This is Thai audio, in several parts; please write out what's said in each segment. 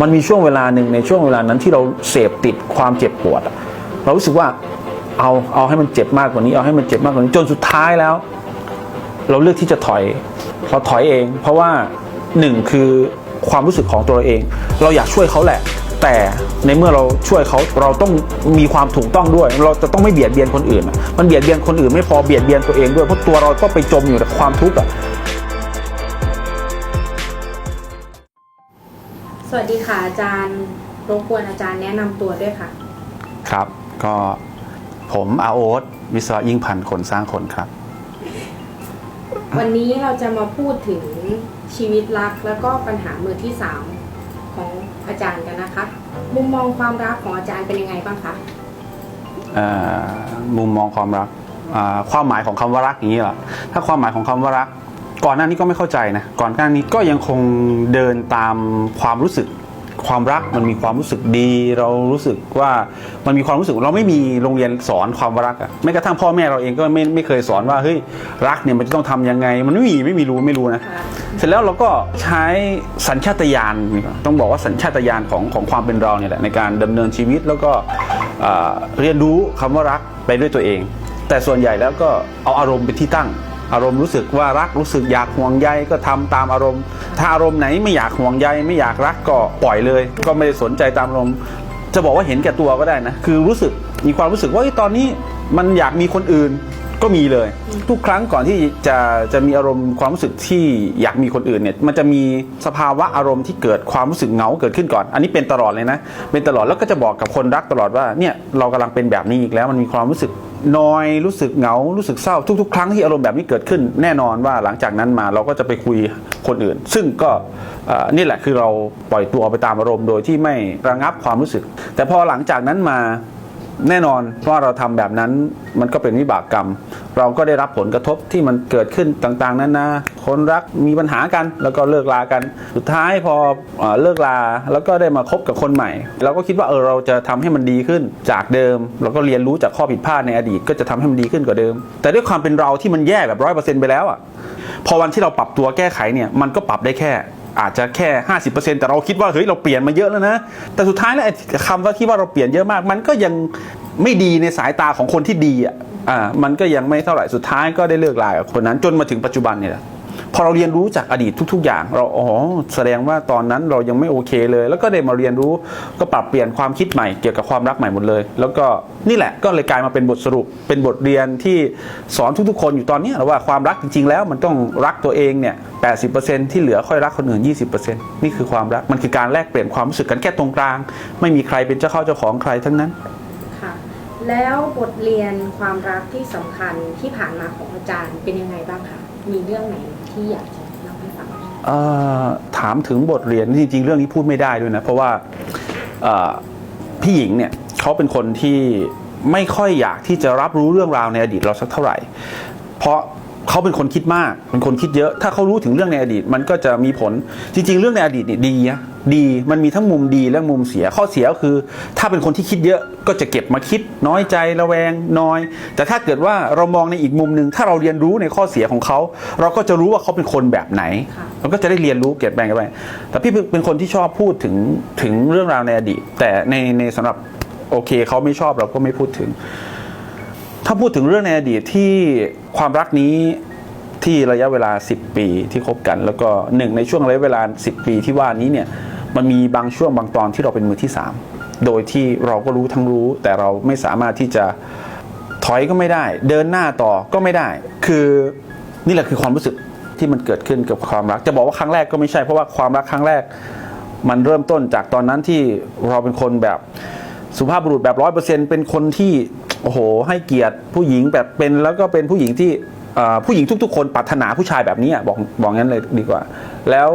มันมีช่วงเวลาหนึ่งในช่วงเวลานั้นที่เราเสพติดความเจ็บปวด เรารู้สึกว่าเอาเอาให้มันเจ็บมากกว่านี้เอาให้มันเจ็บมากกว่านี้จนสุดท้ายแล้ว เราเลือกที่จะถอยเราถอยเอง เพราะว่าหนึ่งคือความรู้สึกของตัวเราเอง เราอยากช่วยเขาแหละ แต่ในเมื่อเราช่วยเขาเราต้องมีความถูกต้องด้วย เราจะต้องไม่เบียดเบียนคนอื่น มันเบียดเบียนคนอื่นไม่พอเบียดเบียนตัวเองด้วยเพราะตัวเราก็ไปจมอยู่ในความทุกข์อะ วัสดีค่ะอาจารย์รบกวนอาจารย์แนะนำตัวด้วยค่ะ ครับก็ผมอาโอ๊ตวิศวะยิ่งพันธ์คนสร้างคนครับ วันนี้เราจะมาพูดถึงชีวิตรักแล้วก็ปัญหามือที่สามของอาจารย์กันนะคะ มุมมองความรักของอาจารย์เป็นยังไงบ้างคะเอ่อมุมมองความรักอ่าความหมายของคำว่ารักอย่างนี้เหรอถ้าความหมายของคำว่ารัก ก่อนหน้านี้ก็ไม่เข้าใจนะ ก่อนหน้านี้ก็ยังคงเดินตามความรู้สึกความรักมันมีความรู้สึกดี เรารู้สึกว่ามันมีความรู้สึกเราไม่มีโรงเรียนสอนความรักอะแม้กระทั่งพ่อแม่เราเองก็ไม่ไม่เคยสอนว่าเฮ้ยรักเนี่ยมันจะต้องทำยังไง มันไม่มีไม่มีรู้ไม่รู้นะเสร็จแล้วเราก็ใช้สัญชาตญาณต้องบอกว่าสัญชาตญาณของของความเป็นเราเนี่ยแหละในการดำเนินชีวิตแล้วก็เอ่อเรียนรู้คำว่ารักไปด้วยตัวเอง แต่ส่วนใหญ่แล้วก็เอาอารมณ์เป็นที่ตั้ง อารมณ์รู้สึกว่ารักรู้สึกอยากห่วงใยก็ทำตามอารมณ์ ถ้าอารมณ์ไหนไม่อยากห่วงใยไม่อยากรักก็ปล่อยเลย ก็ไม่ได้สนใจตามอารมณ์จะบอกว่าเห็นแก่ตัวก็ได้นะคือรู้สึกมีความรู้สึกว่าตอนนี้มันอยากมีคนอื่น ก็มีเลย ทุกครั้งก่อนที่จะจะมีอารมณ์ความรู้สึกที่อยากมีคนอื่นเนี่ยมันจะมีสภาวะอารมณ์ที่เกิดความรู้สึกเหงาเกิดขึ้นก่อน อันนี้เป็นตลอดเลยนะเป็นตลอดแล้วก็จะบอกกับคนรักตลอดว่าเนี่ยเรากำลังเป็นแบบนี้อีกแล้วมันมีความรู้สึกนอยรู้สึกเหงารู้สึกเศร้าทุก ๆ ครั้งที่อารมณ์แบบนี้เกิดขึ้น แน่นอนว่าหลังจากนั้นมาเราก็จะไปคุยคนอื่น ซึ่งก็เอ่อนี่แหละคือเราปล่อยตัวไปตามอารมณ์โดยที่ไม่ระงับความรู้สึก แต่พอหลังจากนั้นมา แน่นอนว่าเราทำแบบนั้นมันก็เป็นวิบากกรรม เราก็ได้รับผลกระทบที่มันเกิดขึ้นต่างๆนานาคนรักมีปัญหากันแล้วก็เลิกลากัน สุดท้ายพอเอ่อเลิกลาแล้วก็ได้มาคบกับคนใหม่ เราก็คิดว่าเออเราจะทำให้มันดีขึ้นจากเดิม เราก็เรียนรู้จากข้อผิดพลาดในอดีตก็จะทำให้มันดีขึ้นกว่าเดิม แต่ด้วยความเป็นเราที่มันแย่แบบร้อยเปอร์เซ็นต์ไปแล้วอะพอวันที่เราปรับตัวแก้ไขเนี่ยมันก็ปรับได้แค่ อาจจะแค่ 50%แต่เราคิดว่าเฮ้ยเราเปลี่ยนมาเยอะแล้วนะ แต่สุดท้ายแล้วคำว่าที่ว่าเราเปลี่ยนเยอะมาก มันก็ยังไม่ดีในสายตาของคนที่ดีอะอ่ามันก็ยังไม่เท่าไหร่สุดท้ายก็ได้เลิกลากับคนนั้นจนมาถึงปัจจุบันเนี่ยแหละ พอเราเรียนรู้จากอดีตทุก ๆ อย่าง เราอ๋อแสดงว่าตอนนั้นเรายังไม่โอเคเลย แล้วก็ได้มาเรียนรู้ก็ปรับเปลี่ยนความคิดใหม่เกี่ยวกับความรักใหม่หมดเลย แล้วก็นี่แหละก็เลยกลายมาเป็นบทสรุป เป็นบทเรียนที่สอนทุกๆ คนอยู่ตอนนี้ว่าความรักจริง ๆ แล้วมันต้องรักตัวเองเนี่ย80%ที่เหลือค่อยรักคนอื่น 20%นี่คือความรักมันคือการแลกเปลี่ยนความรู้สึกกันแค่ตรงกลาง ไม่มีใครเป็นเจ้าเข้าเจ้าของใครทั้งนั้น แล้วบทเรียนความรักที่สำคัญที่ผ่านมาของอาจารย์เป็นยังไงบ้างคะมีเรื่องไหนที่อยากจะเล่าให้ฟังถามถึงบทเรียนจริงๆเรื่องนี้พูดไม่ได้ด้วยนะ เพราะว่าพี่หญิงเนี่ยเขาเป็นคนที่ไม่ค่อยอยากที่จะรับรู้เรื่องราวในอดีตเราสักเท่าไหร่ เพราะเขาเป็นคนคิดมาก เป็นคนคิดเยอะ ถ้าเขารู้ถึงเรื่องในอดีต มันก็จะมีผลจริง ๆ เรื่องในอดีตเนี่ยดีนะ ดี มันมีทั้งมุมดีและมุมเสียข้อเสียก็คือ ถ้าเป็นคนที่คิดเยอะก็จะเก็บมาคิด น้อยใจระแวงน้อย แต่ถ้าเกิดว่าเรามองในอีกมุมหนึ่งถ้าเราเรียนรู้ในข้อเสียของเขา เราก็จะรู้ว่าเขาเป็นคนแบบไหนเราก็จะได้เรียนรู้เก็บแบ่งกันไปแต่พี่เป็นคนที่ชอบพูดถึงถึงเรื่องราวในอดีต แต่ในในสำหรับโอเคเขาไม่ชอบเราก็ไม่พูดถึง ถ้าพูดถึงเรื่องในอดีตที่ความรักนี้ที่ระยะเวลา 10 ปีที่คบกัน แล้วก็หนึ่งในช่วงระยะเวลา 10 ปีที่ว่านี้เนี่ย มันมีบางช่วงบางตอนที่เราเป็นมือที่ 3 โดยที่เราก็รู้ทั้งรู้ แต่เราไม่สามารถที่จะถอยก็ไม่ได้ เดินหน้าต่อก็ไม่ได้ คือนี่แหละคือความรู้สึกที่มันเกิดขึ้นกับความรัก จะบอกว่าครั้งแรกก็ไม่ใช่เพราะว่าความรักครั้งแรก มันเริ่มต้นจากตอนนั้นที่เราเป็นคนแบบสุภาพบุรุษแบบร้อยเปอร์เซ็นเป็นคนที่โอ้โหให้เกียรติผู้หญิงแบบเป็นแล้วก็เป็นผู้หญิงที่ ผู้หญิงทุก ๆ คนปรารถนาผู้ชายแบบนี้อะบอกบอกงั้นเลยดีกว่า แล้ว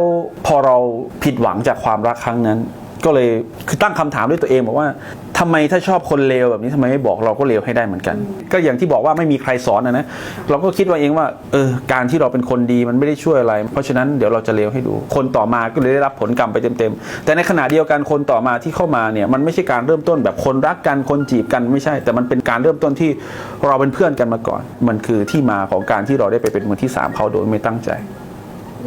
พอเราผิดหวังจากความรักครั้งนั้น ก็เลยคือตั้งคำถามด้วยตัวเองบอกว่าทำไมถ้าชอบคนเลวแบบนี้ทำไมไม่บอกเราก็เลวให้ได้เหมือนกัน ก็อย่างที่บอกว่าไม่มีใครสอนนะนะเราก็คิดว่าเองว่าเออการที่เราเป็นคนดีมันไม่ได้ช่วยอะไร เพราะฉะนั้นเดี๋ยวเราจะเลวให้ดู คนต่อมาก็เลยได้รับผลกรรมไปเต็มๆ แต่ในขณะเดียวกันคนต่อมาที่เข้ามาเนี่ยมันไม่ใช่การเริ่มต้นแบบคนรักกันคนจีบกันไม่ใช่ แต่มันเป็นการเริ่มต้นที่เราเป็นเพื่อนกันมาก่อน มันคือที่มาของการที่เราได้ไปเป็นมือที่สามเขาโดยไม่ตั้งใจ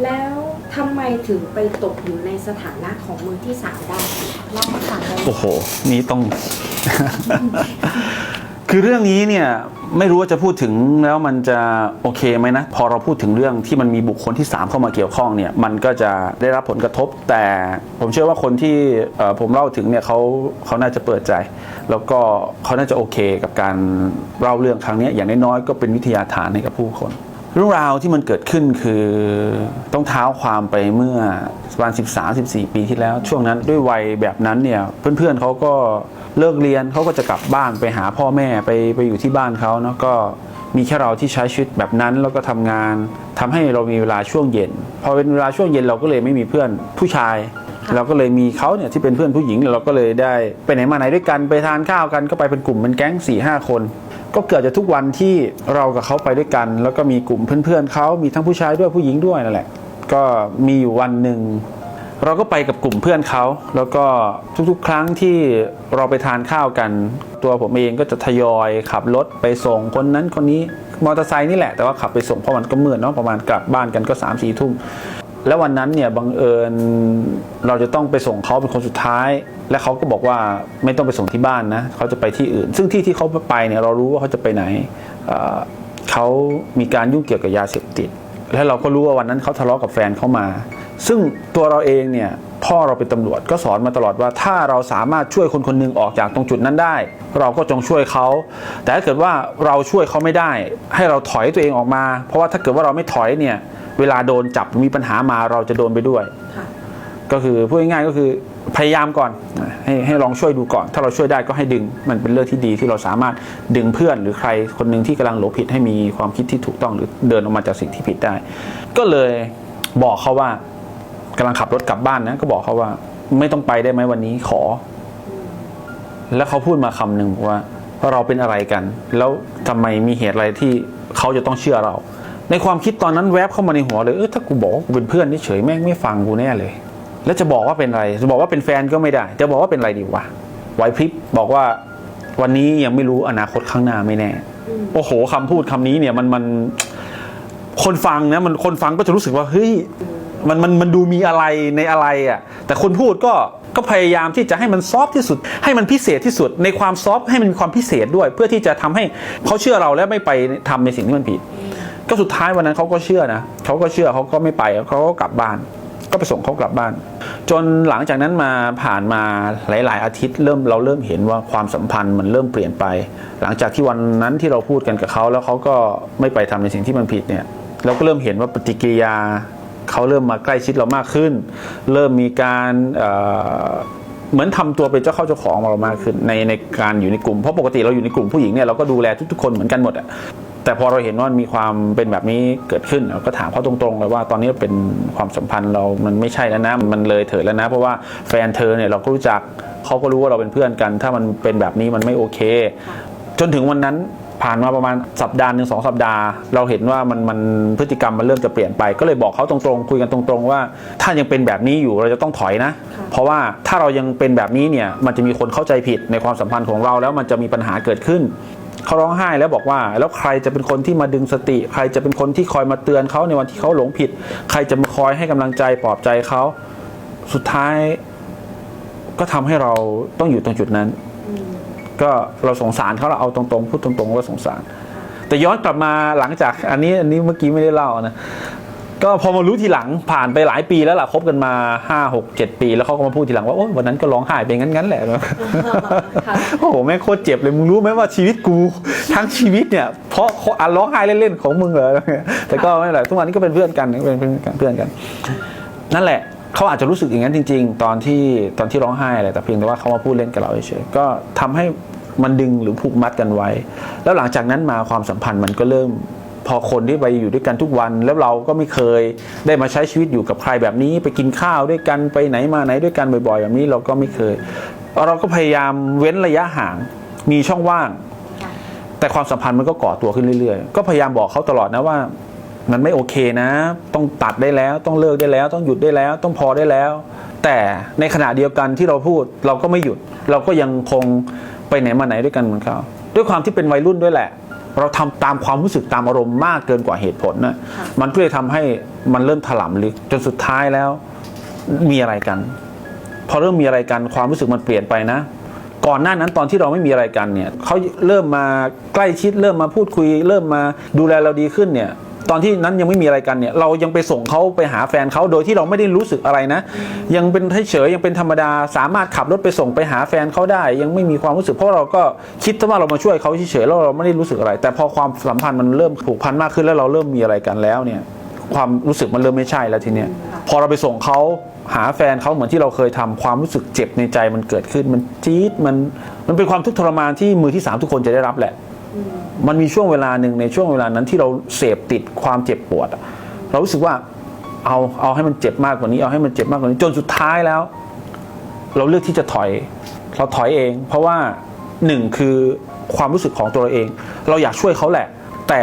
แล้ว ทำไมถึงไปตกอยู่ในสถานะของมือที่สามได้เล่ามาฟังได้ไหมโอ้โห นี่ต้อง คือเรื่องนี้เนี่ยไม่รู้ว่าจะพูดถึงแล้วมันจะโอเคไหมนะ พอเราพูดถึงเรื่องที่มันมีบุคคลที่ 3 เข้ามาเกี่ยวข้องเนี่ยมันก็จะได้รับผลกระทบ แต่ผมเชื่อว่าคนที่เอ่อผมเล่าถึงเนี่ยเขาเขาน่าจะเปิดใจ แล้วก็เขาน่าจะโอเคกับการเล่าเรื่องครั้งเนี้ยอย่างน้อยๆก็เป็นวิทยาทานให้กับผู้คน เรื่องราวที่มันเกิดขึ้นคือต้องเท้าความไปเมื่อประมาณ13 14 ปีที่แล้ว ช่วงนั้นด้วยวัยแบบนั้นเนี่ยเพื่อนๆเขาก็เลิกเรียนเขาก็จะกลับบ้านไปหาพ่อแม่ไปไปอยู่ที่บ้านเขาเนาะก็มีแค่เราที่ใช้ชีวิตแบบนั้นแล้วก็ทำงานทำให้เรามีเวลาช่วงเย็น พอเป็นเวลาช่วงเย็นเราก็เลยไม่มีเพื่อนผู้ชาย เราก็เลยมีเขาเนี่ยที่เป็นเพื่อนผู้หญิงเราก็เลยได้ไปไหนมาไหนด้วยกันไปทานข้าวกันก็ไปเป็นกลุ่มเป็นแก๊ง4ี่ห้าคน ก็เกิดจากทุกวันที่เรากับเขาไปด้วยกัน แล้วก็มีกลุ่มเพื่อนๆเขามีทั้งผู้ชายด้วยผู้หญิงด้วยนั่นแหละ ก็มีอยู่วันหนึ่งเราก็ไปกับกลุ่มเพื่อนเขา แล้วก็ทุกๆ ครั้งที่เราไปทานข้าวกัน ตัวผมเองก็จะทยอยขับรถไปส่งคนนั้นคนนี้มอเตอร์ไซค์นี่แหละแต่ว่าขับไปส่งเพราะมันก็มืดเนาะประมาณกลับบ้านกันก็3ามสี่ทุ่ม แล้ววันนั้นเนี่ยบังเอิญเราจะต้องไปส่งเขาเป็นคนสุดท้าย และเขาก็บอกว่าไม่ต้องไปส่งที่บ้านนะเขาจะไปที่อื่น ซึ่งที่ที่เขาไปเนี่ยเรารู้ว่าเขาจะไปไหนเเขามีการยุ่งเกี่ยวกับยาเสพติด และเราก็รู้ว่าวันนั้นเขาทะเลาะกับแฟนเขามา ซึ่งตัวเราเองเนี่ยพ่อเราเป็นตำรวจก็สอนมาตลอดว่า ถ้าเราสามารถช่วยคนคนหนึ่งออกจากตรงจุดนั้นได้ เราก็จงช่วยเขา แต่ถ้าเกิดว่าเราช่วยเขาไม่ได้ ให้เราถอยตัวเองออกมา เพราะว่าถ้าเกิดว่าเราไม่ถอยเนี่ย เวลาโดนจับมีปัญหามาเราจะโดนไปด้วยค่ะก็คือพูดง่ายๆก็คือพยายามก่อนให้ให้ลองช่วยดูก่อน ถ้าเราช่วยได้ก็ให้ดึงมันเป็นเรื่องที่ดีที่เราสามารถดึงเพื่อน หรือใครคนหนึ่งที่กำลังหลงผิดให้มีความคิดที่ถูกต้องหรือเดินออกมาจากสิ่งที่ผิดได้ ก็เลยบอกเขาว่ากำลังขับรถกลับบ้านนะก็บอกเขาว่า ไม่ต้องไปได้ไหมวันนี้ขอ แล้วเขาพูดมาคำหนึ่งบอกว่าเราเป็นอะไรกัน แล้วทำไมมีเหตุอะไรที่เขาจะต้องเชื่อเรา ในความคิดตอนนั้นแวบเข้ามาในหัวเลยเออถ้ากูบอกว่ากูเป็นเพื่อนเฉยแม่งไม่ฟังกูแน่เลย แล้วจะบอกว่าเป็นอะไร จะบอกว่าเป็นแฟนก็ไม่ได้ จะบอกว่าเป็นอะไรดีวะไหวพริบบอกว่าวันนี้ยังไม่รู้อนาคตข้างหน้าไม่แน่ โอ้โหคำพูดคำนี้เนี่ยมันมันคนฟังนะมันคนฟังก็จะรู้สึกว่าเฮ้ยมันมันมันดูมีอะไรในอะไรอะ แต่คนพูดก็ก็พยายามที่จะให้มันซอฟที่สุด ให้มันพิเศษที่สุด ในความซอฟให้มันมีความพิเศษด้วย เพื่อที่จะทำให้เขาเชื่อเราและไม่ไปทำในสิ่งที่มันผิด ก็สุดท้ายวันนั้นเขาก็เชื่อนะเขาก็เชื่อเขาก็ไม่ไปเขาก็กลับบ้าน ก็ไปส่งเขากลับบ้าน จนหลังจากนั้นมาผ่านมาหลาย ๆ อาทิตย์เริ่มเราเริ่มเห็นว่าความสัมพันธ์มันเริ่มเปลี่ยนไป หลังจากที่วันนั้นที่เราพูดกันกับเขาแล้วเขาก็ไม่ไปทำในสิ่งที่มันผิดเนี่ยเราก็เริ่มเห็นว่าปฏิกิริยาเขาเริ่มมาใกล้ชิดเรามากขึ้น เริ่มมีการ เหมือนทำตัวเป็นเจ้าเข้าเจ้าของเรามากขึ้นในในการอยู่ในกลุ่มเพราะปกติเราอยู่ในกลุ่มผู้หญิงเนี่ยเราก็ดูแลทุกๆคนเหมือนกันหมดอะแต่พอเราเห็นว่ามีความเป็นแบบนี้เกิดขึ้นเราก็ถามเขาตรงๆเลยว่าตอนนี้เป็นความสัมพันธ์เรามันไม่ใช่แล้วนะมันเลยเถิดแล้วนะ เพราะว่าแฟนเธอเนี่ยเราก็รู้จักเขาก็รู้ว่าเราเป็นเพื่อนกัน ถ้ามันเป็นแบบนี้มันไม่โอเค จนถึงวันนั้น ผ่านมาประมาณสัปดาห์หนึ่งสองสัปดาห์ เราเห็นว่ามันมันพฤติกรรมมันเริ่มจะเปลี่ยนไป ก็เลยบอกเขาตรงๆ คุยกันตรงๆ ว่า ถ้ายังเป็นแบบนี้อยู่เราจะต้องถอยนะค่ะเพราะว่าถ้าเรายังเป็นแบบนี้เนี่ยมันจะมีคนเข้าใจผิดในความสัมพันธ์ของเราแล้วมันจะมีปัญหาเกิดขึ้นเขาร้องไห้แล้วบอกว่า แล้วใครจะเป็นคนที่มาดึงสติ ใครจะเป็นคนที่คอยมาเตือนเขาในวันที่เขาหลงผิด ใครจะมาคอยให้กำลังใจปลอบใจเขาสุดท้ายก็ทำให้เราต้องอยู่ตรงจุดนั้นอืม ก็เราสงสารเขาเราเอาตรงๆพูดตรงๆว่าสงสาร แต่ย้อนกลับมาหลังจากอันนี้อันนี้เมื่อกี้ไม่ได้เล่านะก็พอมารู้ทีหลังผ่านไปหลายปีแล้วล่ะคบกันมาห้าหกเจ็ดปี แล้วเขาก็มาพูดทีหลังว่าโอ้ยวันนั้นก็ร้องไห้ไปงั้นๆแหละค่ะโอ้โหแม่งโคตรเจ็บเลยมึงรู้ไหมว่าชีวิตกูทั้งชีวิตเนี่ย เพราะอะร้องไห้เล่นๆของมึงเหรอแต่ก็ไม่เป็นไรทุกวันนี้ก็เป็นเพื่อนกันเป็นเพื่อนกันเพื่อนกันนั่นแหละ เขาอาจจะรู้สึกอย่างนั้นจริง ๆ ตอนที่ตอนที่ร้องไห้อะไรแต่เพียงแต่ว่าเขามาพูดเล่นกับเราเฉยๆก็ทำให้มันดึงหรือผูกมัดกันไว้ แล้วหลังจากนั้นมาความสัมพันธ์มันก็เริ่มพอคนที่ไปอยู่ด้วยกันทุกวัน แล้วเราก็ไม่เคยได้มาใช้ชีวิตอยู่กับใครแบบนี้ ไปกินข้าวด้วยกันไปไหนมาไหนด้วยกันบ่อยๆ แบบนี้เราก็ไม่เคย เราก็พยายามเว้นระยะห่าง มีช่องว่างค่ะแต่ความสัมพันธ์มันก็ก่อตัวขึ้นเรื่อยๆ ก็พยายามบอกเขาตลอดนะว่า มันไม่โอเคนะ ต้องตัดได้แล้ว ต้องเลิกได้แล้ว ต้องหยุดได้แล้ว ต้องพอได้แล้ว แต่ในขณะเดียวกันที่เราพูดเราก็ไม่หยุด เราก็ยังคงไปไหนมาไหนด้วยกันเหมือนเขาด้วยความที่เป็นวัยรุ่นด้วยแหละ เราทำตามความรู้สึกตามอารมณ์มากเกินกว่าเหตุผลน่ะค่ะมันก็เลยทำให้มันเริ่มถลำลึกจนสุดท้ายแล้วมีอะไรกัน พอเริ่มมีอะไรกันความรู้สึกมันเปลี่ยนไปนะ ก่อนหน้านั้นตอนที่เราไม่มีอะไรกันเนี่ยเขาเริ่มมาใกล้ชิดเริ่มมาพูดคุย เริ่มมาดูแลเราดีขึ้นเนี่ย ตอนที่นั้นยังไม่มีอะไรกันเนี่ยเรายังไปส่งเขาไปหาแฟนเขาโดยที่เราไม่ได้รู้สึกอะไรนะ ยังเป็นเฉยยังเป็นธรรมดา สามารถขับรถไปส่งไปหาแฟนเขาได้ ยังไม่มีความรู้สึกเพราะเราก็คิดว่าเรามาช่วยเขาเฉยๆแล้วเราไม่ได้รู้สึกอะไร แต่พอความสัมพันธ์มันเริ่มผูกพันมากขึ้นแล้วเราเริ่มมีอะไรกันแล้วเนี่ยความรู้สึกมันเริ่มไม่ใช่แล้วทีเนี้ยพอเราไปส่งเขาหาแฟนเขาเหมือนที่เราเคยทำความรู้สึกเจ็บในใจมันเกิดขึ้นมันจี๊ดมันมันเป็นความทุกข์ทรมานที่มือที่สามทุกคนจะได้รับแหละ มันมีช่วงเวลาหนึ่งในช่วงเวลานั้นที่เราเสพติดความเจ็บปวด เรารู้สึกว่าเอาเอาให้มันเจ็บมากกว่านี้เอาให้มันเจ็บมากกว่านี้จนสุดท้ายแล้ว เราเลือกที่จะถอย เราถอยเอง เพราะว่าหนึ่งคือความรู้สึกของตัวเราเอง เราอยากช่วยเขาแหละ แต่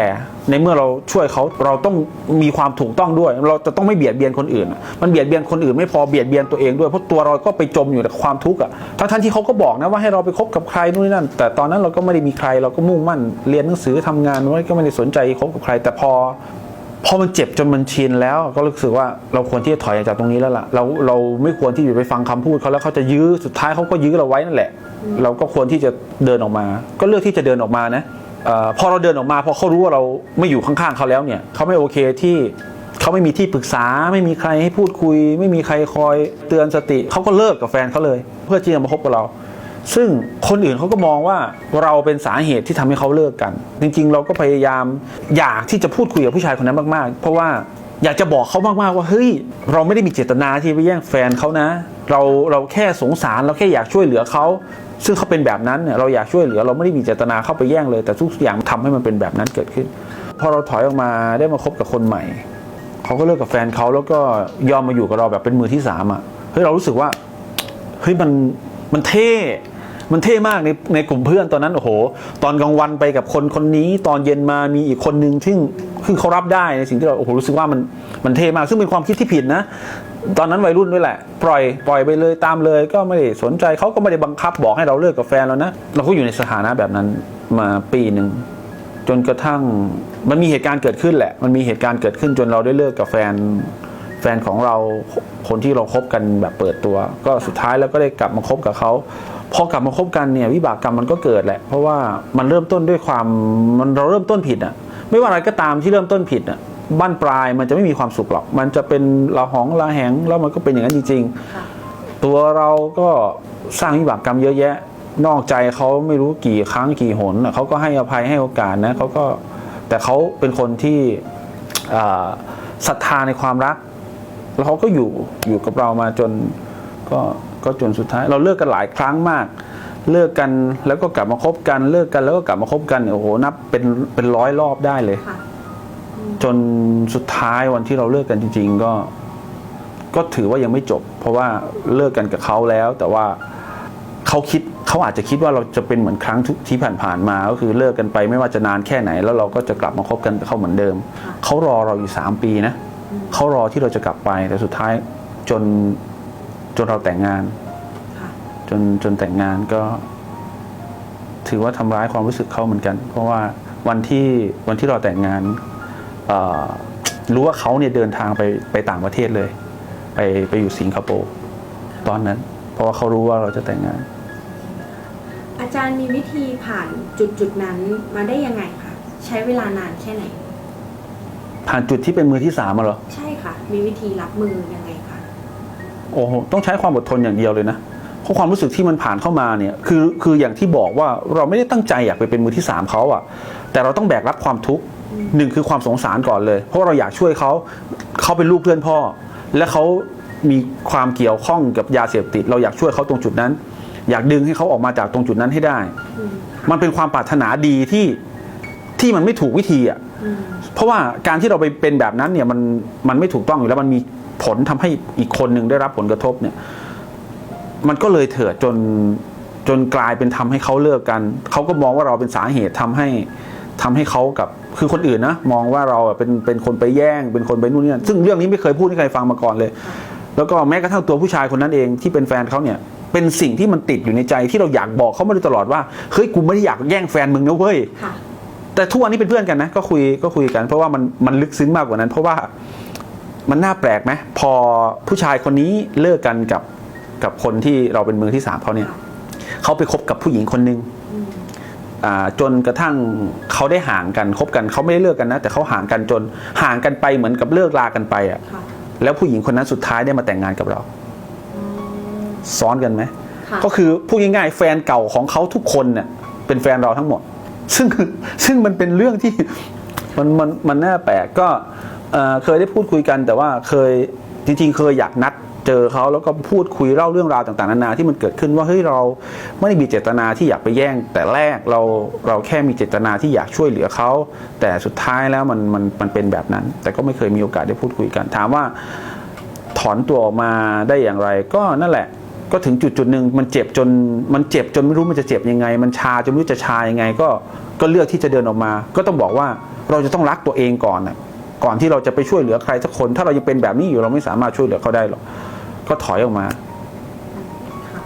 ในเมื่อเราช่วยเขาเราต้องมีความถูกต้องด้วย เราจะต้องไม่เบียดเบียนคนอื่น มันเบียดเบียนคนอื่นไม่พอเบียดเบียนตัวเองด้วยเพราะตัวเราก็ไปจมอยู่ในความทุกข์อะทั้งท่านที่เขาก็บอกนะว่าให้เราไปคบกับใครนู่นนี่นั่น แต่ตอนนั้นเราก็ไม่ได้มีใครเราก็มุ่งมั่นเรียนหนังสือทำงานไว้ก็ไม่ได้สนใจคบกับใคร แต่พอพอมันเจ็บจนมันชินแล้วก็รู้สึกว่าเราควรที่จะถอยจากตรงนี้แล้วล่ะเราเราไม่ควรที่จะไปฟังคำพูดเขาแล้วเขาจะยื้อสุดท้ายเขาก็ยื้อเราไว้นั่นแหละ เราก็ควรที่จะเดินออกมา ก็เลือกที่จะเดินออกมานะ พอเราเดินออกมาพอเขารู้ว่าเราไม่อยู่ข้างๆเขาแล้วเนี่ยเขาไม่โอเคที่เขาไม่มีที่ปรึกษา ไม่มีใครให้พูดคุย ไม่มีใครคอยเตือนสติเขาก็เลิกกับแฟนเขาเลย เพื่อที่จะมาคบกับเรา ซึ่งคนอื่นเขาก็มองว่าเราเป็นสาเหตุที่ทำให้เขาเลิกกัน จริง ๆ เราก็พยายามอยากที่จะพูดคุยกับผู้ชายคนนั้นมากๆ เพราะว่าอยากจะบอกเขามากๆว่าเฮ้ยเราไม่ได้มีเจตนาที่ไปแย่งแฟนเขานะ เราเราแค่สงสารเราแค่อยากช่วยเหลือเขา ซึ่งเขาเป็นแบบนั้นเนี่ยเราอยากช่วยเหลือเราไม่ได้มีเจตนาเข้าไปแย่งเลย แต่ทุกอย่างทำให้มันเป็นแบบนั้นเกิดขึ้น พอเราถอยออกมาได้มาคบกับคนใหม่เขาก็เลิกกับแฟนเขาแล้วก็ยอมมาอยู่กับเราแบบเป็นมือที่สามอะเฮ้ยเรารู้สึกว่าเฮ้ยมันมันเท่มันเท่มากในในกลุ่มเพื่อนตอนนั้นโอ้โห ตอนกลางวันไปกับคนคนนี้ ตอนเย็นมามีอีกคนนึงซึ่งซึ่งเขารับได้ในสิ่งที่เราโอ้โหรู้สึกว่ามันมันเท่มาก ซึ่งเป็นความคิดที่ผิดนะ ตอนนั้นวัยรุ่นด้วยแหละ ปล่อยปล่อยไปเลยตามเลย ก็ไม่ได้สนใจเขาก็ไม่ได้บังคับบอกให้เราเลิกกับแฟนแล้วนะ เราก็อยู่ในสถานะแบบนั้นมาปีหนึ่งจนกระทั่งมันมีเหตุการณ์เกิดขึ้นแหละ มันมีเหตุการณ์เกิดขึ้นจนเราได้เลิกกับแฟนแฟนของเราคนที่เราคบกันแบบเปิดตัว ก็สุดท้ายแล้วก็ได้กลับมาคบกับเขาพอกลับมาคบกันเนี่ยวิบากกรรมมันก็เกิดแหละ เพราะว่ามันเริ่มต้นด้วยความมันเราเริ่มต้นผิดอะ ไม่ว่าอะไรก็ตามที่เริ่มต้นผิดอะ บ้านปลายมันจะไม่มีความสุขหรอก มันจะเป็นละหองละแหงแล้วมันก็เป็นอย่างนั้นจริงๆค่ะตัวเราก็สร้างวิบากกรรมเยอะแยะ นอกใจเขาไม่รู้กี่ครั้งกี่หนน่ะเขาก็ให้อภัยให้โอกาสนะเขาก็แต่เขาเป็นคนที่อ่าศรัทธาในความรัก แล้วเขาก็อยู่อยู่กับเรามาจนก็ก็จนสุดท้าย เราเลิกกันหลายครั้งมาก เลิกกันแล้วก็กลับมาคบกัน เลิกกันแล้วก็กลับมาคบกันเนี่ยโอ้โหนับเป็นเป็นร้อยรอบได้เลยค่ะ จนสุดท้ายวันที่เราเลิกกันจริง ๆ ก็ ก็ถือว่ายังไม่จบ เพราะว่าเลิกกันกับเขาแล้ว แต่ว่าเขาคิดเขาอาจจะคิดว่าเราจะเป็นเหมือนครั้งทุกที่ผ่านๆมา ก็คือเลิกกันไปไม่ว่าจะนานแค่ไหน แล้วเราก็จะกลับมาคบกันกับเขาเหมือนเดิมเขารอเราอยู่สามปีนะเขารอที่เราจะกลับไปแต่สุดท้ายจนจนเราแต่งงานจนจนแต่งงานก็ ถือว่าทำร้ายความรู้สึกเขาเหมือนกัน เพราะว่าวันที่วันที่เราแต่งงาน รู้ว่าเขาเนี่ยเดินทางไปไปต่างประเทศเลย ไปไปอยู่สิงคโปร์ตอนนั้น เพราะว่าเขารู้ว่าเราจะแต่งงาน อาจารย์มีวิธีผ่านจุดจุดๆนั้นมาได้ยังไงคะใช้เวลานานแค่ไหน ผ่านจุดที่เป็นมือที่สามมาเหรอ ใช่ค่ะ มีวิธีรับมือยังไงคะโอ้โหต้องใช้ความอดทนอย่างเดียวเลยนะเพราะความรู้สึกที่มันผ่านเข้ามาเนี่ยคือคืออย่างที่บอกว่าเราไม่ได้ตั้งใจอยากไปเป็นมือที่สามเขาอะแต่เราต้องแบกรับความทุกข์ หนึ่งคือความสงสารก่อนเลย เพราะเราอยากช่วยเขาเขาเป็นลูกเพื่อนพ่อ และเขามีความเกี่ยวข้องกับยาเสพติด เราอยากช่วยเขาตรงจุดนั้น อยากดึงให้เขาออกมาจากตรงจุดนั้นให้ได้ มันเป็นความปรารถนาดีที่ที่มันไม่ถูกวิธีอะเพราะว่าการที่เราไปเป็นแบบนั้นเนี่ยมันมันไม่ถูกต้องอยู่แล้วมันมีผลทำให้อีกคนหนึ่งได้รับผลกระทบเนี่ย มันก็เลยเถิดจนจนกลายเป็นทำให้เขาเลิกกัน เขาก็มองว่าเราเป็นสาเหตุทำให้ ทำให้เขากับคือคนอื่นนะมองว่าเราอะเป็นเป็นคนไปแย่ง เป็นคนไปนู่นนี่นั่นซึ่งเรื่องนี้ไม่เคยพูดให้ใครฟังมาก่อนเลย แล้วก็แม้กระทั่งตัวผู้ชายคนนั้นเองที่เป็นแฟนเขาเนี่ยเป็นสิ่งที่มันติดอยู่ในใจที่เราอยากบอกเขามาโดยตลอดว่าเฮ้ยกูไม่ได้อยากแย่งแฟนมึงนะเว้ยค่ะแต่ทุกวันนี้เป็นเพื่อนกันนะก็คุยก็คุยกัน เพราะว่ามันมันลึกซึ้งมากกว่านั้น เพราะว่ามันน่าแปลกไหมพอผู้ชายคนนี้เลิกกันกับกับคนที่เราเป็นมือที่สามเขาเนี่ยค่ะเขาไปคบกับผู้หญิงคนหนึ่งอืมอ่า จนกระทั่งเขาได้ห่างกันคบกันเขาไม่ได้เลิกกันนะ แต่เขาห่างกันจนห่างกันไปเหมือนกับเลิกลากันไปอะค่ะแล้วผู้หญิงคนนั้นสุดท้ายได้มาแต่งงานกับเราอืมซ้อนกันไหมค่ะก็คือพูดง่ายๆแฟนเก่าของเขาทุกคนเนี่ยเป็นแฟนเราทั้งหมด ซึ่งซึ่งมันเป็นเรื่องที่มันมันมันน่าแปลกก็เอ่อเคยได้พูดคุยกัน แต่ว่าเคยจริง ๆ เคยอยากนัด เจอเขาแล้วก็พูดคุยเล่าเรื่องราวต่างๆนานาที่มันเกิดขึ้นว่าเฮ้ยเราไม่ได้มีเจตนาที่อยากไปแย่ง แต่แรกเราเราแค่มีเจตนาที่อยากช่วยเหลือเขาแต่สุดท้ายแล้วมันมันมันเป็นแบบนั้น แต่ก็ไม่เคยมีโอกาสได้พูดคุยกัน ถามว่าถอนตัวออกมาได้อย่างไร ก็นั่นแหละก็ถึงจุดจุดหนึ่งมันเจ็บจนมันเจ็บจนไม่รู้มันจะเจ็บยังไง มันชาจนไม่รู้จะชายังไง ก็ก็เลือกที่จะเดินออกมา ก็ต้องบอกว่าเราจะต้องรักตัวเองก่อนนะก่อนที่เราจะไปช่วยเหลือใครสักคน ถ้าเรายังเป็นแบบนี้อยู่เราไม่สามารถช่วยเหลือเขาได้หรอก ก็ถอยออกมาค่ะ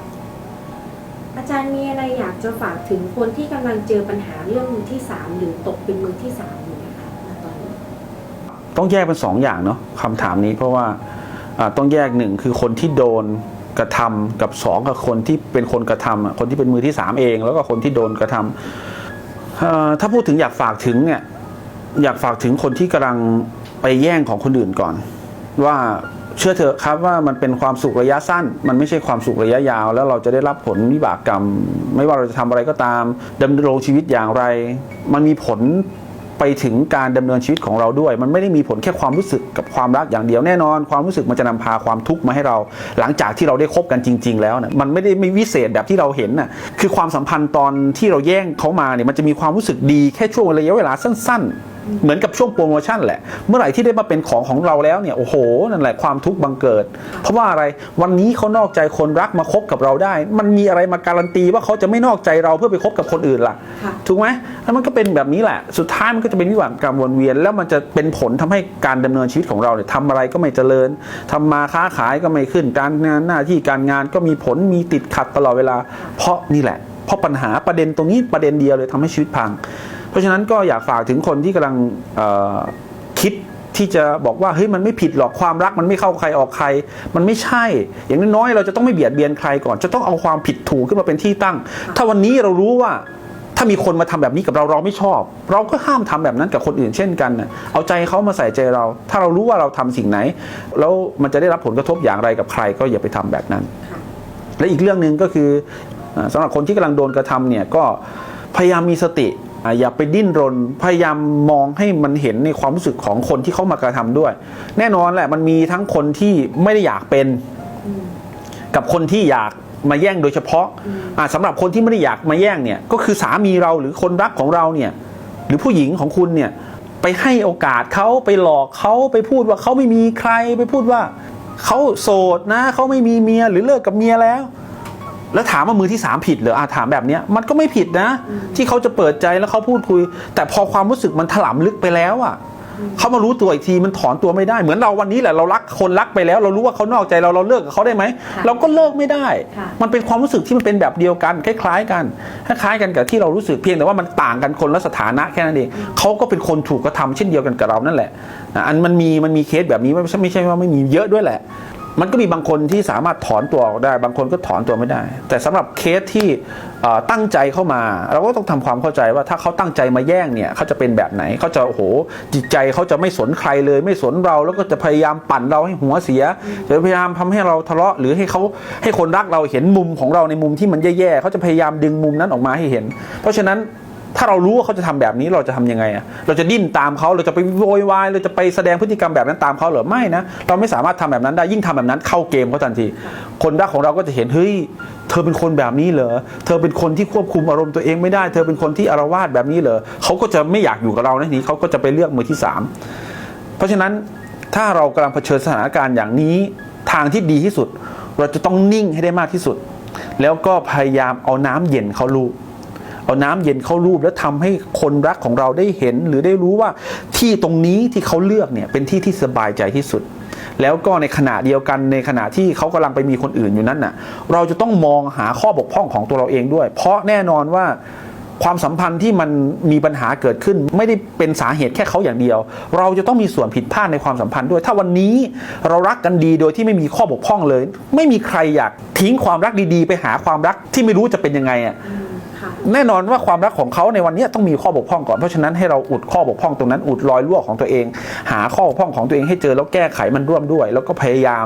อาจารย์มีอะไรอยากจะฝากถึงคนที่กำลังเจอปัญหาเรื่องมือที่สามหรือตกเป็นมือที่สามอยู่นะคะณตอนนี้ต้องแยกเป็นสองอย่างเนาะคำถามนี้เพราะว่าอ่าต้องแยกหนึ่งคือคนที่โดนกระทำกับสองกับคนที่เป็นคนกระทำอะคนที่เป็นมือที่สามเอง แล้วก็คนที่โดนกระทำเอ่อถ้าพูดถึงอยากฝากถึงเนี่ยอยากฝากถึงคนที่กำลังไปแย่งของคนอื่นก่อน ว่า เชื่อเถอะครับว่ามันเป็นความสุขระยะสั้น มันไม่ใช่ความสุขระยะยาว แล้วเราจะได้รับผลวิบากกรรม ไม่ว่าเราจะทำอะไรก็ตามดำรงชีวิตอย่างไร มันมีผลไปถึงการดำเนินชีวิตของเราด้วย มันไม่ได้มีผลแค่ความรู้สึกกับความรักอย่างเดียวแน่นอน ความรู้สึกมันจะนำพาความทุกข์มาให้เรา หลังจากที่เราได้คบกันจริง ๆ แล้วนะมันไม่ได้ไม่วิเศษแบบที่เราเห็นน่ะคือความสัมพันธ์ตอนที่เราแย่งเขามาเนี่ยมันจะมีความรู้สึกดีแค่ช่วงระยะเวลาสั้น ๆ เหมือนกับช่วงโปรโมชั่นแหละ เมื่อไหร่ที่ได้มาเป็นของของเราแล้วเนี่ยโอ้โหนั่นแหละความทุกข์บังเกิด เพราะว่าอะไรวันนี้เขานอกใจคนรักมาคบกับเราได้ มันมีอะไรมาการันตีว่าเขาจะไม่นอกใจเราเพื่อไปคบกับคนอื่นล่ะค่ะถูกไหมแล้วมันก็เป็นแบบนี้แหละ สุดท้ายมันก็จะเป็นวิบากกรรมวนเวียน แล้วมันจะเป็นผลทำให้การดำเนินชีวิตของเราเนี่ยทำอะไรก็ไม่เจริญทำมาค้าขายก็ไม่ขึ้นการงานหน้าที่การงานก็มีผลมีติดขัดตลอดเวลา เพราะนี่แหละเพราะปัญหาประเด็นตรงนี้ประเด็นเดียวเลยทำให้ชีวิตพังเพ ราะฉะนั้นก็อยากฝากถึงคนที่กำลังคิดที่จะบอกว่าเฮ้ยมันไม่ผิดหรอกความรักมันไม่เข้าใครออกใคร มันไม่ใช่ อย่างน้อยๆเราจะต้องไม่เบียดเบียนใครก่อน จะต้องเอาความผิดถูกขึ้นมาเป็นที่ตั้ง ถ้าวันนี้เรารู้ว่าถ้ามีคนมาทำแบบนี้กับเราเราไม่ชอบ เราก็ห้ามทำแบบนั้นกับคนอื่นเช่นกันนะเอาใจเขามาใส่ใจเรา ถ้าเรารู้ว่าเราทำสิ่งไหน แล้วมันจะได้รับผลกระทบอย่างไรกับใคร ก็อย่าไปทำแบบนั้น และอีกเรื่องหนึ่งก็คืออ่าสำหรับคนที่กำลังโดนกระทำเนี่ยก็พยายามมีสติ อย่าไปดิ้นรน พยายามมองให้มันเห็นในความรู้สึกของคนที่เขามากระทำด้วย แน่นอนแหละมันมีทั้งคนที่ไม่ได้อยากเป็น กับคนที่อยากมาแย่งโดยเฉพาะอืมอ่าสำหรับคนที่ไม่ได้อยากมาแย่งเนี่ย ก็คือสามีเราหรือคนรักของเราเนี่ย หรือผู้หญิงของคุณเนี่ย ไปให้โอกาสเขาไปหลอกเขาไปพูดว่าเขาไม่มีใครไปพูดว่าเขาโสดนะเขาไม่มีเมียหรือเลิกกับเมียแล้ว แล้วถามว่ามือที่สามผิดเหรออาถามแบบเนี้ยมันก็ไม่ผิดนะ ที่เขาจะเปิดใจแล้วเขาพูดคุย แต่พอความรู้สึกมันถลำลึกไปแล้วอะเขามารู้ตัวอีกทีมันถอนตัวไม่ได้เหมือนเราวันนี้แหละเรารักคนรักไปแล้ว เรารู้ว่าเขานอกใจเราเราเลิกกับเขาได้ไหมค่ะเราก็เลิกไม่ได้ค่ะมันเป็นความรู้สึกที่มันเป็นแบบเดียวกันคล้ายๆกันคล้ายๆกันกับที่เรารู้สึกเพียงแต่ว่ามันต่างกันคนละสถานะแค่นั้นเองเขาก็เป็นคนถูกกระทำเช่นเดียวกันกับเรานั่นแหละอะอันมันมีมันมีเคสแบบนี้ไม่ใช่ไม่ใช่ว่าไม่มีเยอะด้วยแหละ มันก็มีบางคนที่สามารถถอนตัวออกได้ บางคนก็ถอนตัวไม่ได้ แต่สำหรับเคสที่ตั้งใจเข้ามา เราก็ต้องทำความเข้าใจว่าถ้าเขาตั้งใจมาแย่งเนี่ยเขาจะเป็นแบบไหนเขาจะโอ้โหจิตใจเขาจะไม่สนใครเลย ไม่สนเราแล้วก็จะพยายามปั่นเราให้หัวเสียจะพยายามทำให้เราทะเลาะหรือให้เขาให้คนรักเราเห็นมุมของเราในมุมที่มันแย่ๆเขาจะพยายามดึงมุมนั้นออกมาให้เห็น เพราะฉะนั้น ถ้าเรารู้ว่าเขาจะทำแบบนี้เราจะทำยังไงอะเราจะดิ้นตามเขาเราจะไปโวยวายเราจะไปแสดงพฤติกรรมแบบนั้นตามเขาเหรือไม่นะเราไม่สามารถทำแบบนั้นได้ยิ่งทำแบบนั้นเข้าเกมเขาทันที คนรักของเราก็จะเห็นเฮ้ยเธอเป็นคนแบบนี้เหรอเธอเป็นคนที่ควบคุมอารมณ์ตัวเองไม่ได้ เธอเป็นคนที่อารวาสแบบนี้เหรอเขาก็จะไม่อยากอยู่กับเราในทีนี้เขาก็จะไปเลือกมือที่สามเพราะฉะนั้นถ้าเรากำลังเผชิญสถานการณ์อย่างนี้ทางที่ดีที่สุด เราจะต้องนิ่งให้ได้มากที่สุด แล้วก็พยายามเอาน้ำเย็นเขาลูบ เอาน้ำเย็นเข้ารูปแล้วทำให้คนรักของเราได้เห็น หรือได้รู้ว่าที่ตรงนี้ที่เขาเลือกเนี่ยเป็นที่ที่สบายใจที่สุด แล้วก็ในขณะเดียวกันในขณะที่เขากำลังไปมีคนอื่นอยู่นั้นน่ะ เราจะต้องมองหาข้อบกพร่องของตัวเราเองด้วย เพราะแน่นอนว่าความสัมพันธ์ที่มันมีปัญหาเกิดขึ้น ไม่ได้เป็นสาเหตุแค่เขาอย่างเดียว เราจะต้องมีส่วนผิดพลาดในความสัมพันธ์ด้วย ถ้าวันนี้เรารักกันดีโดยที่ไม่มีข้อบกพร่องเลย ไม่มีใครอยากทิ้งความรักดีๆ ไปหาความรักที่ไม่รู้จะเป็นยังไงอะ่ะ แน่นอนว่าความรักของเขาในวันนี้ต้องมีข้อบกพร่องก่อนเพราะฉะนั้นให้เราอุดข้อบกพร่องตรงนั้นอุดรอยรั่วของตัวเอง หาข้อบกพร่องของตัวเองให้เจอแล้วแก้ไขมันร่วมด้วย แล้วก็พยายาม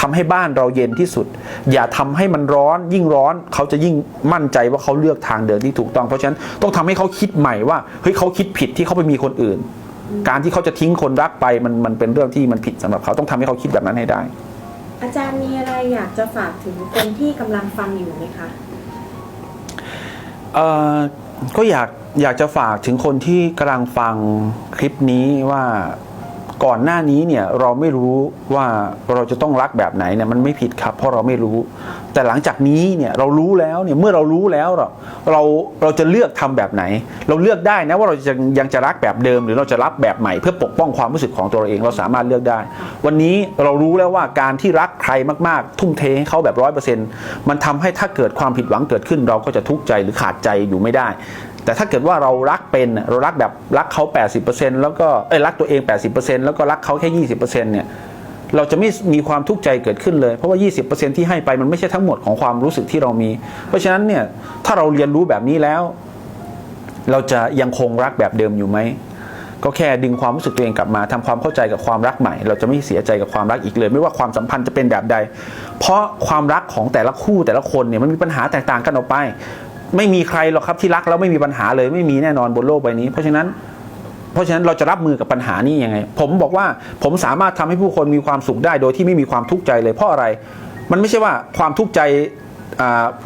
ทำให้บ้านเราเย็นที่สุด อย่าทำให้มันร้อนยิ่งร้อนเขาจะยิ่งมั่นใจว่าเขาเลือกทางเดินที่ถูกต้อง เพราะฉะนั้นต้องทำให้เขาคิดใหม่ว่าเฮ้ยเขาคิดผิดที่เขาไปมีคนอื่น การที่เขาจะทิ้งคนรักไปมันมันเป็นเรื่องที่มันผิดสำหรับเขาต้องทำให้เขาคิดแบบนั้นให้ได้ อาจารย์มีอะไรอยากจะฝากถึงคนที่กำลังฟังอยู่ไหมคะเอ่อ ก็อยากอยากจะฝากถึงคนที่กำลังฟังคลิปนี้ว่าก่อนหน้านี้เนี่ยเราไม่รู้ว่าเราจะต้องรักแบบไหนเนี่ยมันไม่ผิดครับ เพราะเราไม่รู้ แต่หลังจากนี้เนี่ยเรารู้แล้วเนี่ยเมื่อเรารู้แล้วเราเราเราจะเลือกทำแบบไหน เราเลือกได้นะว่าเราจะยังจะรักแบบเดิม หรือเราจะรักแบบใหม่เพื่อปกป้องความรู้สึกของตัวเราเองเราสามารถเลือกได้ วันนี้เรารู้แล้วว่าการที่รักใครมากๆ ทุ่มเทให้เขาแบบร้อยเปอร์เซ็นต์มันทำให้ถ้าเกิดความผิดหวังเกิดขึ้น เราก็จะทุกข์ใจหรือขาดใจอยู่ไม่ได้ แต่ถ้าเกิดว่าเรารักเป็นเรารักแบบรักเขา 80%แล้วก็เอ้ยรักตัวเอง 80%แล้วก็รักเขาแค่ 20%เนี่ย เราจะไม่มีความทุกข์ใจเกิดขึ้นเลย เพราะว่า 20%ที่ให้ไปมันไม่ใช่ทั้งหมดของความรู้สึกที่เรามี เพราะฉะนั้นเนี่ยถ้าเราเรียนรู้แบบนี้แล้ว เราจะยังคงรักแบบเดิมอยู่ไหมก็แค่ดึงความรู้สึกตัวเองกลับมาทำความเข้าใจกับความรักใหม่ เราจะไม่เสียใจกับความรักอีกเลย ไม่ว่าความสัมพันธ์จะเป็นแบบใด เพราะความรักของแต่ละคู่แต่ละคนเนี่ยมันมีปัญหาแตกต่างกันออกไป ไม่มีใครหรอกครับที่รักแล้วไม่มีปัญหาเลยไม่มีแน่นอนบนโลกใบนี้ เพราะฉะนั้น ราะฉะนั้นเราจะรับมือกับปัญหานี้ยังไง ผมบอกว่าผมสามารถทำให้ผู้คนมีความสุขได้โดยที่ไม่มีความทุกข์ใจเลยเพราะอะไร มันไม่ใช่ว่าความทุกข์ใจ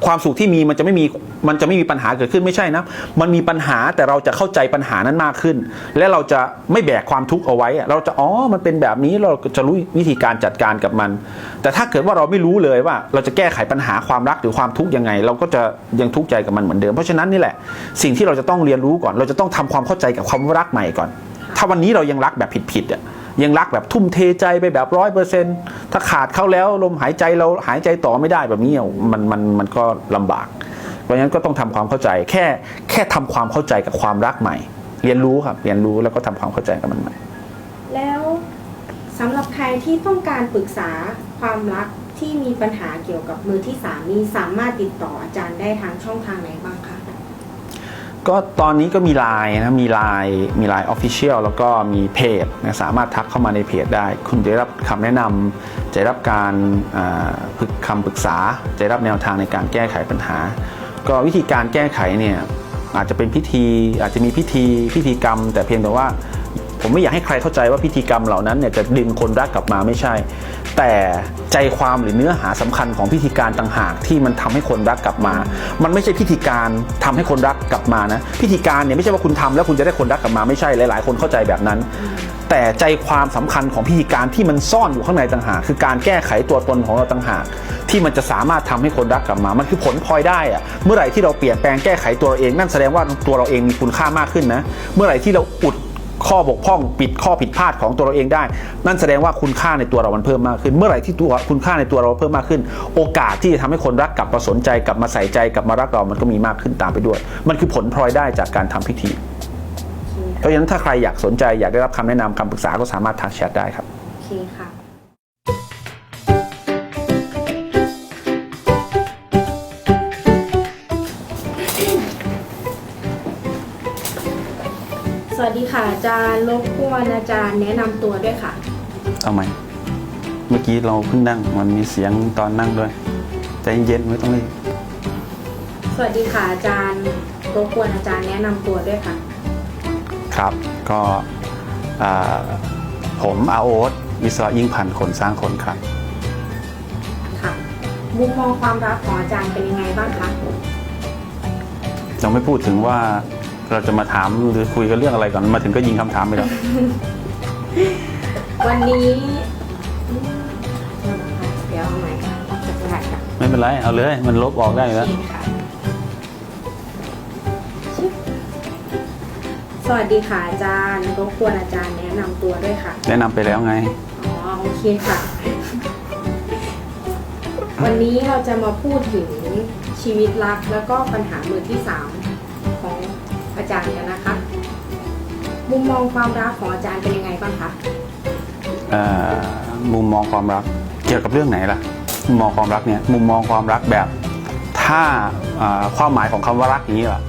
ความสุขที่มีมันจะไม่มีมันจะไม่มีปัญหาเกิดขึ้นไม่ใช่นะ มันมีปัญหาแต่เราจะเข้าใจปัญหานั้นมากขึ้น และเราจะไม่แบกความทุกข์เอาไว้ เราจะอ๋อมันเป็นแบบนี้เราจะรู้วิธีการจัดการกับมัน แต่ถ้าเกิดว่าเราไม่รู้เลยว่า เราจะแก้ไขปัญหาความรักหรือความทุกข์ยังไง เราก็จะยังทุกข์ใจกับมันเหมือนเดิมเพราะฉะนั้นนี่แหละสิ่งที่เราจะต้องเรียนรู้ก่อน เราจะต้องทำความเข้าใจกับความรักใหม่ก่อน ถ้าวันนี้เรายังรักแบบผิดๆอะ ยังรักแบบทุ่มเทใจไปแบบร้อยเปอร์เซ็นถ้าขาดเข้าแล้วลมหายใจเราหายใจต่อไม่ได้แบบนี้อะมันมันมันก็ลำบาก เพราะฉะนั้นก็ต้องทำความเข้าใจ แค่แค่ทำความเข้าใจกับความรักใหม่ เรียนรู้ครับเรียนรู้แล้วก็ทำความเข้าใจกับมันใหม่ แล้วสำหรับใครที่ต้องการปรึกษาความรักที่มีปัญหาเกี่ยวกับมือที่สามนี้สามารถติดต่ออาจารย์ได้ทางช่องทางไหนบ้างคะ ก็ตอนนี้ก็มีไลน์นะ มีไลน์มีไลน์ออฟฟิเชียลแล้วก็มีเพจนะสามารถทักเข้ามาในเพจได้ คุณจะได้รับคำแนะนำจะได้รับการอ่าพึกคำปรึกษา จะได้รับแนวทางในการแก้ไขปัญหา ก็วิธีการแก้ไขเนี่ยอาจจะเป็นพิธีอาจจะมีพิธีพิธีกรรม แต่เพียงแต่ว่าผมไม่อยากให้ใครเข้าใจว่าพิธีกรรมเหล่านั้นเนี่ยจะดึงคนรักกลับมาไม่ใช่ แต่ใจความหรือเนื้อหาสำคัญของพิธีการต่างหากที่มันทำให้คนรักกลับมา มันไม่ใช่พิธีการทำให้คนรักกลับมานะ พิธีการเนี่ยไม่ใช่ว่าคุณทำแล้วคุณจะได้คนรักกลับมาไม่ใช่หลาย ๆ คนเข้าใจแบบนั้น แต่ใจความสำคัญของพิธีการที่มันซ่อนอยู่ข้างในต่างหากคือการแก้ไขตัวตนของเราต่างหากที่มันจะสามารถทำให้คนรักกลับมา มันคือผลพลอยได้อะเมื่อไหร่ที่เราเปลี่ยนแปลงแก้ไขตัวเราเองนั่นแสดงว่าตัวเราเองมีคุณค่ามากขึ้นนะ เมื่อไหร่ที่เราอุด ข้อบกพร่องปิดข้อผิดพลาดของตัวเราเองได้ นั่นแสดงว่าคุณค่าในตัวเรามันเพิ่มมากขึ้น เมื่อไหร่ที่ตัวคุณค่าในตัวเราเพิ่มมากขึ้น โอกาสที่จะทำให้คนรักกลับมาสนใจกลับมาใส่ใจกลับมารักเรามันก็มีมากขึ้นตามไปด้วย มันคือผลพลอยได้จากการทำพิธี เพราะฉะนั้นถ้าใครอยากสนใจอยากได้รับคำแนะนำคำปรึกษาก็สามารถทักแชทได้ครับโอเคค่ะ อาจารย์รบกวนอาจารย์แนะนำตัวด้วยค่ะ เอาไหมเมื่อกี้เราเพิ่งนั่ง มันมีเสียงตอนนั่งด้วย ใจเย็นๆไม่ต้องรีบสวัสดีค่ะอาจารย์รบกวนอาจารย์แนะนำตัวด้วยค่ะ ครับ ก็อ่าผมอาโอ๊ตวิศวะยิ่งพันธ์คนสร้างคนครับ ค่ะ มุมมองความรักของอาจารย์เป็นยังไงบ้างคะ เราไม่พูดถึงว่า เราจะมาถามหรือคุยกันเรื่องอะไรก่อนมาถึงก็ยิงคำถามไปแล้ววันนี้อืมเดี๋ยวเอาใหม่ค่ะจะถ่ายค่ะไม่เป็นไรเอาเลย มันลบออกได้อยู่แล้วโอเคค่ะสวัสดีค่ะอาจารย์รบกวนอาจารย์แนะนำตัวด้วยค่ะ แนะนำไปแล้วไง อ๋อโอเคค่ะ วันนี้เราจะมาพูดถึงชีวิตรักแล้วก็ปัญหามือที่สามขของอา จารย์กันนะคะ มุมมองความรักของอาจารย์เป็นยังไงบ้างคะเอ่อมุมมองความรักเกี่ยวกับเรื่องไหนล่ะมุมมองความรักเนี่ยมุมมองความรักแบบ ถ้าความหมายของคำว่ารักอย่างนี้ล่ะ